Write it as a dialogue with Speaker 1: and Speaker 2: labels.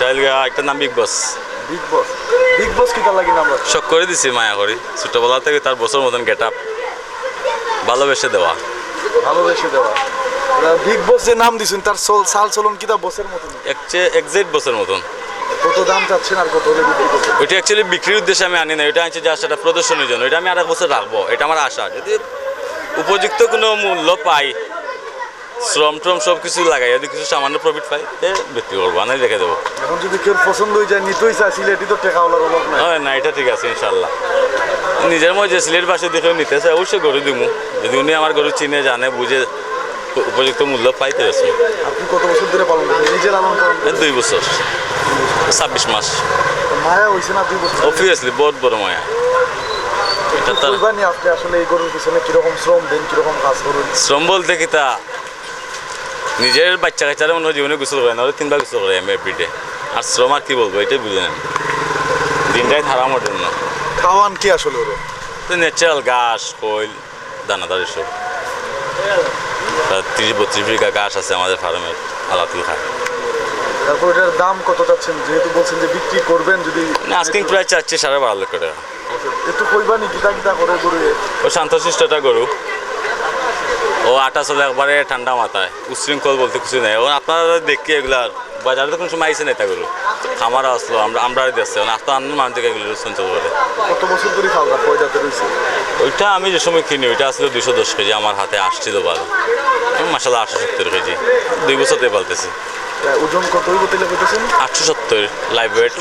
Speaker 1: গিয়া, একটার নাম big boss
Speaker 2: big boss big boss কিটা লাগি নাম
Speaker 1: শখ করে দিছি মায়া করি। ছোটবেলা থেকে তার বছর মতন গেট আপ ভালোবেসে দেওয়া।
Speaker 2: ভালোবেসে দেওয়া। বিগ বস যে নাম দিছেন তার চল সাল চলন কিটা বসের মতন?
Speaker 1: একজেক্ট বছর মতন।
Speaker 2: কত দাম চাচ্ছেন আর কত হলে বিক্রি করবেন
Speaker 1: ওইটা অ্যাকচুয়ালি বিক্রির উদ্দেশ্যে আমি আনি না এটা হচ্ছে জাস্ট একটা প্রদর্শনীর জন্য। এটা আমি আর এক বছর রাখব। এটা আমার আশা। যদি উপযুক্ত কোনো মূল্য পাই শ্রম ট্রম সব কিছু লাগাই যদি কিছু সামান্য প্রফিট পাই তে বিক্রি করব আনাই রেখে দেবো।
Speaker 2: এখন যদি কেউ পছন্দ হয়ে যায় নিতেই চায় সিলেটি তো টেকাওয়ালার অভাব নাই।
Speaker 1: হয় না এটা ঠিক আছে ইনশাল্লাহ নিজের মধ্যে সিলেট পাশে দেখে নিতে চাই অবশ্যই গরু দিমু। যদি উনি আমার গরু চিনে জানে বুঝে উপযুক্ত মূল্য পাইতে আছে।
Speaker 2: আপনি কত বছর ধরে পালন করছেন নিজের লালন করেন?
Speaker 1: দুই বছর। ছাব্বিশ মাস।
Speaker 2: মায়া হয়েছে না দুই বছর?
Speaker 1: অবভিয়াসলি বহুত বড় মায়া। এটা
Speaker 2: কইবানি আপনি আসলে এই গরুর পিছনে কীরকম শ্রম দেন কীরকম কাজ করুন?
Speaker 1: শ্রম বলতে কি তা? নিজের বাচ্চা কাচ্চারা মনে হয় জীবনে গোসল করে না তিনবার গোসল করে আমি এভরিডে আর শ্রম আর কি বলব এটাই বুঝে নেন দিনটাই হারামোর জন্য
Speaker 2: খাওয়ান কি আসলে ওরে?
Speaker 1: তো ন্যাচারাল ঘাস কইল দানাদার এসব। তিরিশ বত্রিশ বিঘা ঘাস আছে আমাদের ফার্মের আলাতুল খায়।
Speaker 2: তারপর এটার দাম কত চাচ্ছেন? যেহেতু বলছেন যে বিক্রি করবেন যদি
Speaker 1: আস্কিং প্রায় চাচ্ছে সাড়ে বারো লক্ষ টাকা।
Speaker 2: একটু কইবানি গীতা গীতা করে গরু
Speaker 1: ও শান্তশিষ্টটা গরু। আটা চলে একবারে ঠান্ডা মাথায়। উশৃঙ্খল বলতে কিছু নেই। ও আপনারা দেখি এগুলা বাজারে তো কোনো সময় আইসে না এটা গরু খামার আসলো আমরা আমরা দেখছি আস্তে আনন্দ মানুষ থেকে এগুলো সঞ্চল করে
Speaker 2: কত বছর ধরে খাওয়া
Speaker 1: ওইটা আমি যে সময় কিনি ওইটা আসলে দুশো দশ কেজি আমার হাতে আসছিল ভালো। মাসাল আটশো সত্তর কেজি। দুই বছরতে পালতেছি।
Speaker 2: ওজন কত
Speaker 1: আটশো সত্তর লাইভ ওয়েট।